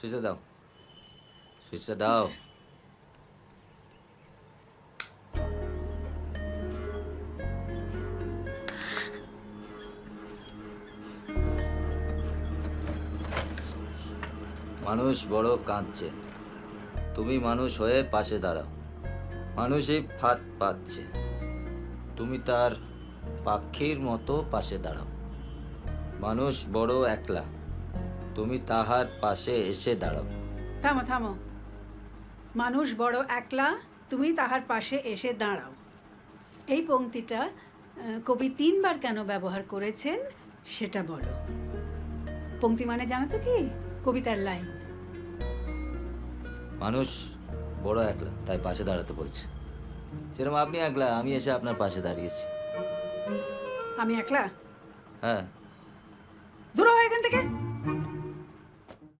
সুইচটা দাও। সুইচটা দাও। মানুষ বড় কাঁদছে। তুমি মানুষ হয়ে পাশে দাঁড়াও। মানুষই ফাঁদ পাচ্ছে। তুমি তার পাখির মতো পাশে দাঁড়াও। মানুষ বড় একলা। তুমি তাহার পাশে এসে দাঁড়াও। থামো থামো। মানুষ বড় একলা তুমি তাহার পাশে এসে দাঁড়াও। এই পংক্তিটা কবি তিনবার কেন ব্যবহার করেছেন সেটা বলো। পংক্তি মানে জানো তো কি? কবিতার লাইন। মানুষ বড় একলা তাই পাশে দাঁড়াতে বলছে। যেরকম আপনি একলা আমি এসে আপনার পাশে দাঁড়িয়েছি। আমি একলা? হ্যাঁ। দূর হয় এখান থেকে।